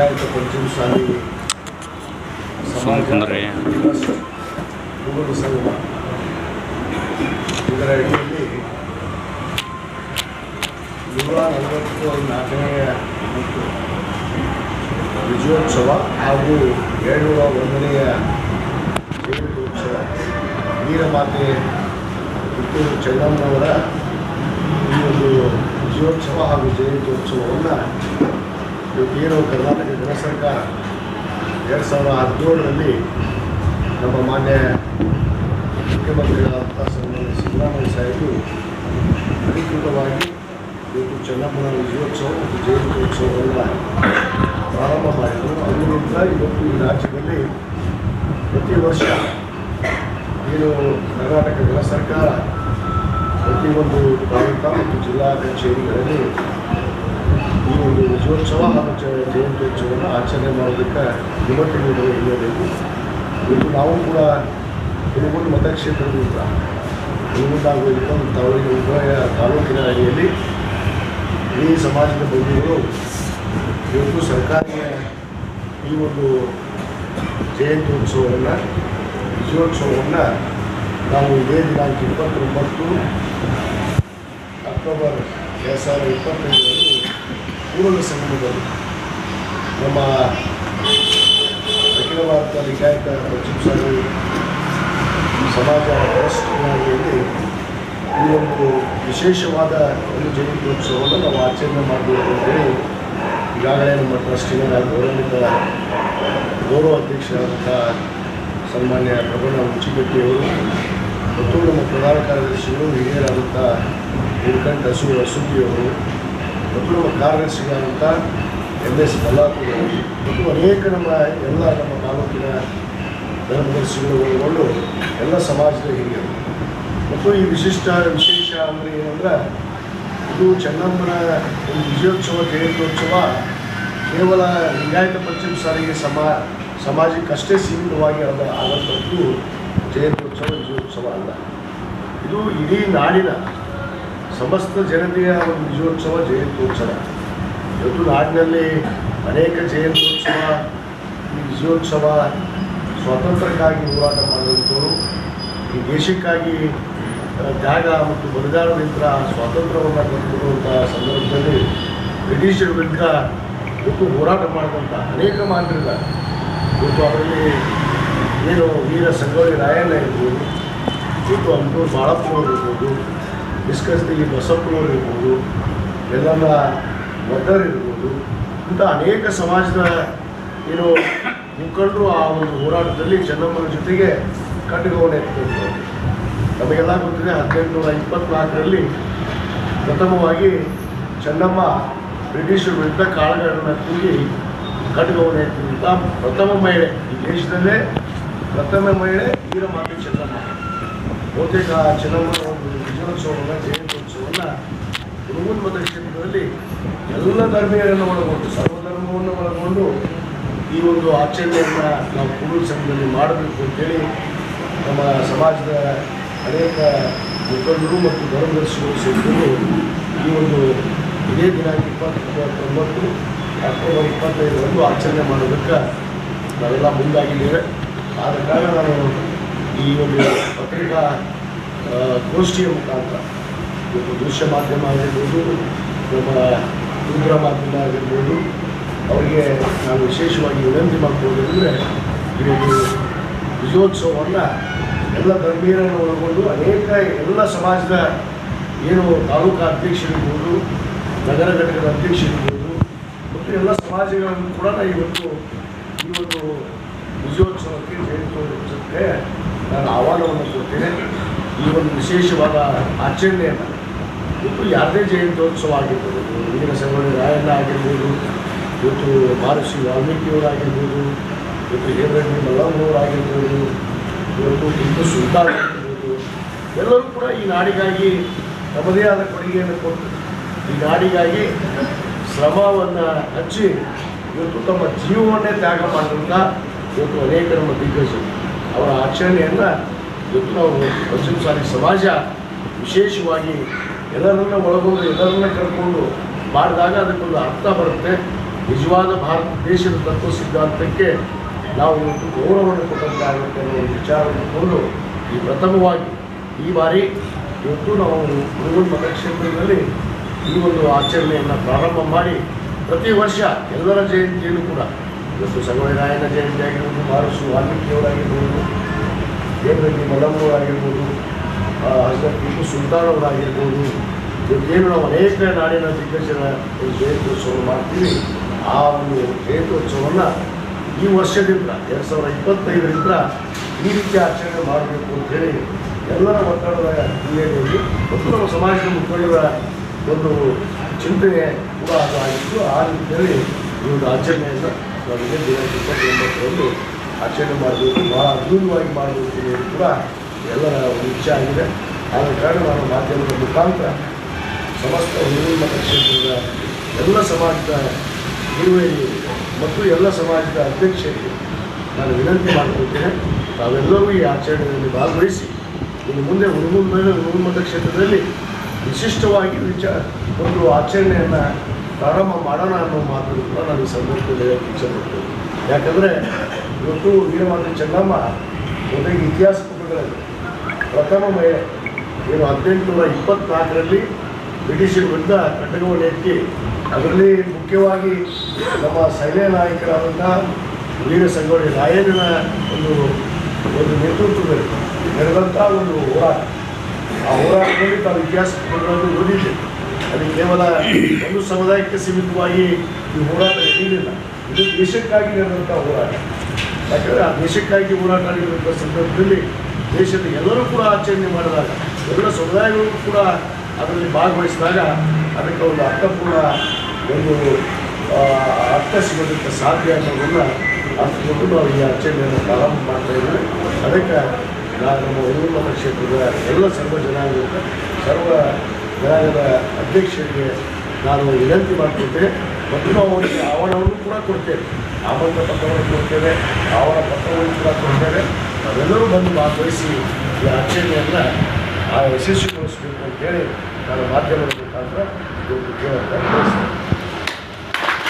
ಲಿಂಗಾಯತ ಪಂಚಮಸಾಲಿ ಸಮಾಜ ಕೂಡಲ ಸಂಗಮ ಇದರ ಅಡಿಯಲ್ಲಿ ನೂರ ನಲವತ್ತು ನಾಲ್ಕನೆಯ ಮತ್ತು ವಿಜಯೋತ್ಸವ ಹಾಗೂ ಏಳ್ನೂರ ಒಂದನೆಯ ಜಯಂತ್ಯೋತ್ಸವ ವೀರಮಾತೆ ಕಿತ್ತೂರು ಚೆನ್ನಮ್ಮನವರ ಈ ಒಂದು ವಿಜಯೋತ್ಸವ ಹಾಗೂ ಜಯಂತ್ಯೋತ್ಸವವನ್ನು ಇವತ್ತೇನು ಕರ್ನಾಟಕ ಜನ ಸರ್ಕಾರ ಎರಡು ಸಾವಿರದ ಹದಿನೇಳರಲ್ಲಿ ನಮ್ಮ ಮಾನ್ಯ ಮುಖ್ಯಮಂತ್ರಿಗಳಾದಂಥ ಸನ್ಮಾನ್ಯ ಸಿದ್ದರಾಮಯ್ಯ ಸಾಹೇಬರು ಅಧಿಕೃತವಾಗಿ ಇವತ್ತು ಚೆನ್ನಮ್ಮನ ವಿಜಯೋತ್ಸವ ಮತ್ತು ಜಯಂತ್ಯೋತ್ಸವವನ್ನು ಪ್ರಾರಂಭ ಮಾಡಿದರು. ಅದರಿಂದ ಇವತ್ತು ಈ ರಾಜ್ಯದಲ್ಲಿ ಪ್ರತಿ ವರ್ಷ ಏನು ಕರ್ನಾಟಕ ಜನ ಸರ್ಕಾರ ಪ್ರತಿಯೊಂದು ತಾಲೂಕಾ ಮತ್ತು ಜಿಲ್ಲಾ ಕಚೇರಿಗಳಲ್ಲಿ ಈ ಒಂದು ವಿಜಯೋತ್ಸವ ಹಾಗೂ ಜಯಂತ್ಯೋತ್ಸವವನ್ನು ಆಚರಣೆ ಮಾಡೋದಕ್ಕೆ ನಿಬಂಧನೆ ನೀಡಲು ಹಿನ್ನೆಲೆಯಲ್ಲಿ ಇದು ನಾವು ಕೂಡ ಹುಡುಗನ ಮತಕ್ಷೇತ್ರದಿಂದ. ಹುಡುಗನಾಗುವುದಕ್ಕೆ ಒಂದು ತಾಲೂಕಿನ ಉಭಯ ತಾಲೂಕಿನ ಅಡಿಯಲ್ಲಿ ಈ ಸಮಾಜದ ಬಂಧುಗಳು ಇವತ್ತು ಸರ್ಕಾರಿಗೆ ಈ ಒಂದು ಜಯಂತ್ಯೋತ್ಸವವನ್ನು ವಿಜಯೋತ್ಸವವನ್ನು ನಾವು ಇದೇ ದಿನಾಂಕ ಇಪ್ಪತ್ತೊಂಬತ್ತು ಅಕ್ಟೋಬರ್ ಎರಡು ಸಾವಿರದ ಇಪ್ಪತ್ತೈದರಂದು ಕೂಡಲ ಸಂಗಮದಲ್ಲಿ ನಮ್ಮ ಅಖಿಲ ಭಾರತ ಲಿಂಗಾಯತ ಪಂಚಮಸಾಲಿ ಸಮಾಜ ಟ್ರಸ್ಟ್ನಲ್ಲಿ ಈ ಒಂದು ವಿಶೇಷವಾದ ಒಂದು ಜಯಂತ್ಯೋತ್ಸವವನ್ನು ನಾವು ಆಚರಣೆ ಮಾಡಬೇಕು ಅಂತೇಳಿ ಈಗಾಗಲೇ ನಮ್ಮ ಟ್ರಸ್ಟಿನ ಗೌರವಿತ ಗೌರವ ಅಧ್ಯಕ್ಷರಾದಂಥ ಸನ್ಮಾನ್ಯ ಪ್ರಬಣ ಮುಚ್ಚಿಗಟ್ಟಿಯವರು ಮತ್ತು ನಮ್ಮ ಪ್ರಧಾನ ಕಾರ್ಯದರ್ಶಿಗಳು, ಹಿರಿಯರಾದಂಥ ನೀಲಕಂಠ ಹಸು ವಸುತಿಯವರು ಮತ್ತು ನಮ್ಮ ಎಂ ಎಸ್ ಬಲ್ಲಾಪುರ ಮತ್ತು ಅನೇಕ ನಮ್ಮ ಎಲ್ಲ ನಮ್ಮ ತಾಲೂಕಿನ ಧರ್ಮದರ್ಶಿಗಳು ಎಲ್ಲ ಸಮಾಜದ ಹಿರಿಯರು. ಮತ್ತು ಈ ವಿಶಿಷ್ಟ ವಿಶೇಷ ಅಂದರೆ ಏನಂದ್ರೆ, ಇದು ಚೆನ್ನಮ್ಮನ ಒಂದು ವಿಜಯೋತ್ಸವ, ಜಯಂತ್ಯೋತ್ಸವ ಕೇವಲ ಲಿಂಗಾಯತ ಪಂಚಮ ಸಾರಿಗೆ ಸಮಾ, ಸಮಾಜಕ್ಕಷ್ಟೇ ಸೀಮಿತವಾಗಿ ಅದ ಆದಂಥದ್ದು ಜಯಂತ್ಯೋತ್ಸವ, ವಿಜಯೋತ್ಸವ ಅಲ್ಲ. ಇದು ಇಡೀ ನಾಡಿನ ಸಮಸ್ತ ಜನತೆಯ ಒಂದು ವಿಜಯೋತ್ಸವ ಜಯಂತ್ಯೋತ್ಸವ. ಇವತ್ತು ನಾಡಿನಲ್ಲಿ ಅನೇಕ ಜಯಂತ್ಯೋತ್ಸವ, ಈ ವಿಜಯೋತ್ಸವ ಸ್ವಾತಂತ್ರ್ಯಕ್ಕಾಗಿ ಹೋರಾಟ ಮಾಡಿದಂಥವರು ಈ ದೇಶಕ್ಕಾಗಿ ತ್ಯಾಗ ಮತ್ತು ಬಲಿದಾನದಿಂದ ಸ್ವಾತಂತ್ರ್ಯವನ್ನು ಕಂಡುಕೊಳ್ಳುವಂಥ ಸಂದರ್ಭದಲ್ಲಿ ಬ್ರಿಟಿಷರ ವಿರುದ್ಧ ಇವತ್ತು ಹೋರಾಟ ಮಾಡಿದಂಥ ಅನೇಕ ಮಾನ್ಯರಿದ್ದಾರೆ ಇವತ್ತು ಅದರಲ್ಲಿ ಏನು ವೀರ ಸಂಗೊಳ್ಳಿ ರಾಯಣ್ಣ ಇರ್ಬೋದು, ಇವತ್ತು ಅಂತೂ ಬಾಳಪ್ಪ ಇರ್ಬೋದು ನಿಷ್ಕರ್ಷದಲ್ಲಿ ಬಸಪ್ಪನವ್ರು ಇರ್ಬೋದು ಎಲ್ಲಮ್ಮ ಇರ್ಬೋದು, ಇಂಥ ಅನೇಕ ಸಮಾಜದ ಏನು ಮುಖಂಡರು ಆ ಒಂದು ಹೋರಾಟದಲ್ಲಿ ಚೆನ್ನಮ್ಮನ ಜೊತೆಗೆ ಖಡ್ಗವನ್ನು ಎತ್ತಿದ್ರು ನಮಗೆಲ್ಲ ಗೊತ್ತಿದೆ ಹದಿನೆಂಟುನೂರ ಇಪ್ಪತ್ನಾಲ್ಕರಲ್ಲಿ ಪ್ರಥಮವಾಗಿ ಚೆನ್ನಮ್ಮ ಬ್ರಿಟಿಷರ ವಿರುದ್ಧ ಕಾಳಗವನ್ನು ಕೂಗಿ ಖಡ್ಗವನ್ನು ಎತ್ತಿದ್ದ ಪ್ರಥಮ ಮಹಿಳೆ ಈ ದೇಶದಲ್ಲೇ ಪ್ರಥಮ ಮಹಿಳೆ ವೀರಮಾತೆ ಚೆನ್ನಮ್ಮ. ಬಹುತೇಕ ಚೆನ್ನಮ್ಮನ ಒಂದು ವಿಜಯೋತ್ಸವವನ್ನು ಜಯಂತ್ಯೋತ್ಸವವನ್ನು ಹುಡುಗನ ಮತಕ್ಷೇತ್ರದಲ್ಲಿ ಎಲ್ಲ ಧರ್ಮೀಯರನ್ನು ಒಳಗೊಂಡು, ಸರ್ವಧರ್ಮವನ್ನು ಒಳಗೊಂಡು ಈ ಒಂದು ಆಚರಣೆಯನ್ನು ನಾವು ಕೂಡಲ ಸಂಘದಲ್ಲಿ ಮಾಡಬೇಕು ಅಂತೇಳಿ ನಮ್ಮ ಸಮಾಜದ ಅನೇಕ ಮುಖಂಡರು ಮತ್ತು ಧರ್ಮದರ್ಶಿಗಳು ಸೇರಿಕೊಂಡು ಈ ಒಂದು ಇದೇ ದಿನಾಂಕ ಇಪ್ಪತ್ತೊಂಬತ್ತು, ಅಕ್ಟೋಬರ್ ಇಪ್ಪತ್ತೈದರಂದು ಆಚರಣೆ ಮಾಡೋದಕ್ಕೆ ನಾವೆಲ್ಲ ಮುಂದಾಗಿದ್ದೇವೆ. ಆದ ಕಾರಣ ನಾನು ಈ ಒಂದು ಪತ್ರಿಕಾ ಗೋಷ್ಠಿಯ ಮುಖಾಂತರ. ಇವತ್ತು ದೃಶ್ಯ ಮಾಧ್ಯಮ ಆಗಿರ್ಬೋದು ನಮ್ಮ ಮುದ್ರ ಮಾಧ್ಯಮ ಆಗಿರ್ಬೋದು, ಅವರಿಗೆ ನಾನು ವಿಶೇಷವಾಗಿ ವಿನಂತಿ ಮಾಡ್ಬೋದು ಅಂದರೆ ಒಂದು ವಿಜಯೋತ್ಸವವನ್ನು ಎಲ್ಲ ಧರ್ಮೀಯರನ್ನು ಒಳಗೊಂಡು ಅನೇಕ ಎಲ್ಲ ಸಮಾಜದ ಏನು ತಾಲೂಕು ಅಧ್ಯಕ್ಷರಿರ್ಬೋದು, ನಗರ ಘಟಕದ ಅಧ್ಯಕ್ಷರಿರ್ಬೋದು, ಮತ್ತು ಎಲ್ಲ ಸಮಾಜಗಳನ್ನು ಕೂಡ ಇವತ್ತು ಈ ಒಂದು ವಿಜಯೋತ್ಸವಕ್ಕೆ ಜಯಂತಿ ನಾನು ಆಹ್ವಾನವನ್ನು ಕೊಡ್ತೇನೆ. ಈ ಒಂದು ವಿಶೇಷವಾದ ಆಚರಣೆಯನ್ನು ಇವತ್ತು ಯಾವುದೇ ಜಯಂತ್ಯೋತ್ಸವ ಆಗಿರ್ಬೋದು ವೀರ ಸಂಗೊಳ್ಳಿ ರಾಯಣ್ಣ ಆಗಿರ್ಬೋದು, ಇವತ್ತು ಮಹರ್ಷಿ ವಾಲ್ಮೀಕಿಯವರಾಗಿರ್ಬೋದು, ಇವತ್ತು ಹೇಮರೆಡ್ಡಿ ಮಲ್ಲಮ್ಮನವರಾಗಿರ್ಬೋದು, ಇವತ್ತು ಹಿಂದೂ ಸುಲ್ತಾನ್ ಆಗಿರ್ಬೋದು, ಎಲ್ಲರೂ ಕೂಡ ಈ ನಾಡಿಗಾಗಿ ತಮ್ಮದೇ ಆದ ಕೊಡುಗೆಯನ್ನು ಕೊಟ್ಟು ಈ ನಾಡಿಗಾಗಿ ಶ್ರಮವನ್ನು ಹಚ್ಚಿ ಇವತ್ತು ತಮ್ಮ ಜೀವವನ್ನೇ ತ್ಯಾಗ ಮಾಡಿದಂಥ ಇವತ್ತು ಅನೇಕ ನಮ್ಮ ದಿಗ್ಗಜರು. ಅವರ ಆಚರಣೆಯನ್ನು ಇವತ್ತು ನಾವು ಪಶ್ಚಿಮ ಸಾರಿ ಸಮಾಜ ವಿಶೇಷವಾಗಿ ಎಲ್ಲರನ್ನ ಒಳಗೊಂಡು, ಎಲ್ಲರನ್ನ ಕರ್ಕೊಂಡು ಮಾಡಿದಾಗ ಅದಕ್ಕೊಂದು ಅರ್ಥ ಬರುತ್ತೆ. ನಿಜವಾದ ಭಾರತ ದೇಶದ ತತ್ವ ಸಿದ್ಧಾಂತಕ್ಕೆ ನಾವು ಇವತ್ತು ಗೌರವವನ್ನು ಕೊಟ್ಟಂತಾಗುತ್ತೆ ಅನ್ನೋ ಒಂದು ವಿಚಾರವನ್ನು ಕೊಂಡು ಈ ಪ್ರಥಮವಾಗಿ ಈ ಬಾರಿ ಇವತ್ತು ನಾವು ಗುರುಗಳ ಮತಕ್ಷೇತ್ರದಲ್ಲಿ ಈ ಒಂದು ಆಚರಣೆಯನ್ನು ಪ್ರಾರಂಭ ಮಾಡಿ ಪ್ರತಿ ವರ್ಷ ಎಲ್ಲರ ಜಯಂತಿಯಲ್ಲೂ ಕೂಡ ಇವತ್ತು ಸಂಗೊಳ್ಳಿ ಜಯಂತಿ ಆಗಿರ್ಬೋದು ಮಹರ್ಷಿ ವಾಲ್ಮೀಕಿಯವರಾಗಿರ್ಬೋದು ದೇವರಲ್ಲಿ ಮಲ್ಲಮ್ಮವರಾಗಿರ್ಬೋದು ಹಜರತ್ ಟಿಪ್ಪು ಸುಲ್ತಾನ್ ಅವರಾಗಿರ್ಬೋದು ಇವತ್ತೇನು ನಾವು ಅನೇಕ ನಾಡಿನ ದಿಗ್ಗಜರ ಜಯಂತ್ಯೋತ್ಸವ ಮಾಡ್ತೀವಿ. ಆ ಒಂದು ಜಯಂತ್ಯೋತ್ಸವವನ್ನು ಈ ವರ್ಷದಿಂದ, ಎರಡು ಸಾವಿರದ ಇಪ್ಪತ್ತೈದರಿಂದ ಈ ರೀತಿ ಆಚರಣೆ ಮಾಡಬೇಕು ಅಂತೇಳಿ ಎಲ್ಲರ ಒತ್ತಡದ ಹಿನ್ನೆಲೆಯಲ್ಲಿ ಮತ್ತು ನಮ್ಮ ಸಮಾಜದ ಮುಖಂಡರ ಒಂದು ಚಿಂತನೆ ಕೂಡ ಅದು ಆಗಿತ್ತು ಆ ರೀತಿಯಲ್ಲಿ ಒಂದು ಆಚರಣೆಯನ್ನು ನಮಗೆ ದಿನ ಇಪ್ಪತ್ತೊಂಬತ್ತರಂದು ಆಚರಣೆ ಮಾಡಬೇಕು ಭಾಳ ಅದ್ಭುತವಾಗಿ ಮಾಡಬೇಕು ಅನ್ನೋದು ಕೂಡ ಎಲ್ಲರ ಒಂದು ಇಚ್ಛೆ ಆಗಿದೆ ಆದ ಕಾರಣ ನಾನು ಮಾಧ್ಯಮದ ಮುಖಾಂತರ ಸಮಸ್ತ ಹಿಂದೂ ಮತಕ್ಷೇತ್ರದ ಎಲ್ಲ ಸಮಾಜದ ಹಿರಿಯರಿಗೆ ಮತ್ತು ಎಲ್ಲ ಸಮಾಜದ ಅಧ್ಯಕ್ಷರಿಗೆ ನಾನು ವಿನಂತಿ ಮಾಡಿಕೊಳ್ತೇನೆ. ತಾವೆಲ್ಲರೂ ಈ ಆಚರಣೆಯಲ್ಲಿ ಭಾಗವಹಿಸಿ, ಇನ್ನು ಮುಂದೆ ಹುಡುಗನ ಮತ ಕ್ಷೇತ್ರದಲ್ಲಿ ವಿಶಿಷ್ಟವಾಗಿ ವಿಚಾರ ಒಂದು ಆಚರಣೆಯನ್ನು ಪ್ರಾರಂಭ ಮಾಡೋಣ ಅನ್ನೋ ಮಾತನ್ನು ಕೂಡ ನಾನು ಸಂದರ್ಭದಲ್ಲಿ ಇಚ್ಛೆ ಪಡ್ತೇನೆ. ಯಾಕಂದರೆ ಇವತ್ತು ವೀರಮಾತೆ ಚೆನ್ನಮ್ಮ ಜೊತೆಗೆ ಇತಿಹಾಸ ಪುಟಗಳಲ್ಲಿ ಪ್ರಥಮ ಮಹಿಳೆ. ಏನು ಹದಿನೆಂಟುನೂರ ಇಪ್ಪತ್ನಾಲ್ಕರಲ್ಲಿ ಬ್ರಿಟಿಷರ ವಿರುದ್ಧ ಖಡ್ಗವನ್ನು ಎತ್ತಿ, ಅದರಲ್ಲಿ ಮುಖ್ಯವಾಗಿ ನಮ್ಮ ಸೈನ್ಯ ನಾಯಕರಾದಂಥ ವೀರ ಸಂಗೊಳ್ಳಿ ರಾಯಣ್ಣನ ಒಂದು ಒಂದು ನೇತೃತ್ವದಲ್ಲಿ ನಡೆದಂಥ ಒಂದು ಹೋರಾಟ. ಆ ಹೋರಾಟದಲ್ಲಿ ತಾವು ಇತಿಹಾಸ ಪುಟಗಳನ್ನು ಓದಿದ್ದೆ. ಅದು ಕೇವಲ ಒಂದು ಸಮುದಾಯಕ್ಕೆ ಸೀಮಿತವಾಗಿ ಈ ಹೋರಾಟ ಇರಲಿಲ್ಲ ಇದು ದೇಶಕ್ಕಾಗಿ ನಡೆದಂಥ ಹೋರಾಟ. ಯಾಕಂದರೆ ಆ ದೇಶಕ್ಕಾಗಿ ಹೋರಾಟ ಸಂದರ್ಭದಲ್ಲಿ ದೇಶದ ಎಲ್ಲರೂ ಕೂಡ ಆಚರಣೆ ಮಾಡಿದಾಗ, ಎಲ್ಲ ಸಮುದಾಯಗಳು ಕೂಡ ಅದರಲ್ಲಿ ಭಾಗವಹಿಸಿದಾಗ ಅದಕ್ಕೆ ಒಂದು ಅರ್ಥಪೂರ್ಣ ಒಂದು ಅರ್ಥ ಸಿಗೋದಕ್ಕೆ ಸಾಧ್ಯ ಅನ್ನೋದನ್ನು ಅರ್ಥಕೊಂಡು ನಾವು ಈ ಆಚರಣೆಯನ್ನು ಪ್ರಾರಂಭ ಮಾಡ್ತಾ ಇದ್ದೀವಿ ಅದಕ್ಕೆ ನಾನು ನಮ್ಮ ಹುಡುಗನ ಕ್ಷೇತ್ರದ ಎಲ್ಲ ಸರ್ವ ಜನಾಂಗದ ಸರ್ವ ಜನಾಂಗದ ಅಧ್ಯಕ್ಷರಿಗೆ ನಾನು ವಿನಂತಿ ಮಾಡ್ಕೊಳ್ತೇನೆ. ನಾವು ಅವರಿಗೆ ಆಹ್ವಾನವನ್ನು ಕೂಡ ಕೊಡ್ತೇವೆ. ಆಮಂತ್ರ ಪತ್ರವನ್ನು ಕೊಡ್ತೇವೆ ಅವರ ಪತ್ರವನ್ನು ಕೂಡ ಕೊಡ್ತೇವೆ. ನಾವೆಲ್ಲರೂ ಬಂದು ಭಾಗವಹಿಸಿ ಈ ಆಚರಣೆಯನ್ನು ಆ ಯಶಸ್ವಿಗೊಳಿಸಬೇಕು ಅಂತೇಳಿ ನಾನು ಮಾಧ್ಯಮದ ಮುಖಾಂತರ ಇವತ್ತು ಬಯಸ್ತೇನೆ